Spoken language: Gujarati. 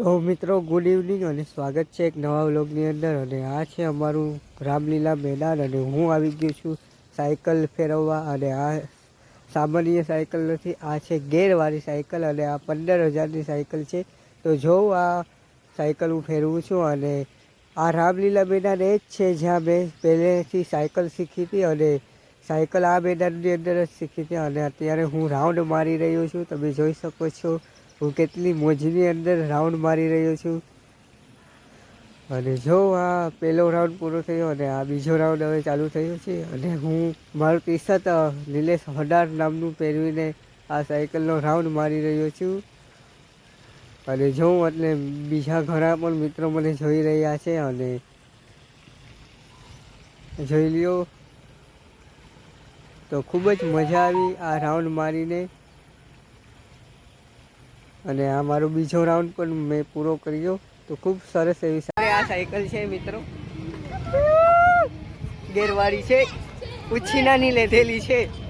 તો મિત્રો ગુડ ઇવનિંગ અને સ્વાગત છે એક નવા વ્લોગની અંદર. અને આ છે અમારું રામલીલા મેદાન અને હું આવી ગયો છું સાયકલ ફેરવવા. અને આ સામાન્ય સાયકલ નથી, આ છે ગેરવાળી સાયકલ અને આ પંદર હજારની સાયકલ છે. તો જોઉં આ સાયકલ હું ફેરવું છું અને આ રામલીલા મેદાન એ જ છે જ્યાં મેં પહેલેથી સાયકલ શીખી હતી અને સાયકલ આ મેદાનની અંદર જ શીખી હતી. અને અત્યારે હું રાઉન્ડ મારી રહ્યો છું. તમે જોઈ શકો છો હું કેટલી મોજની અંદર રાઉન્ડ મારી રહ્યો છું. અને જો આ પહેલો રાઉન્ડ પૂરો થયો અને આ બીજો રાઉન્ડ હવે ચાલુ થયો છે અને હું મારું ટી શર્ટ નિલેશ હડાર નામનું પહેરવીને આ સાયકલનો રાઉન્ડ મારી રહ્યો છું. અને જોઉં એટલે બીજા ઘણા પણ મિત્રો મને જોઈ રહ્યા છે અને જોઈ લ્યો. તો ખૂબ જ મજા આવી આ રાઉન્ડ મારીને. અને આ મારો બીજો રાઉન્ડ પણ મેં પૂરો કર્યો. તો ખૂબ સરસ એવી આ સાયકલ છે મિત્રો. ગેરવાળી છે. ઉછીનાની લીધેલી છે.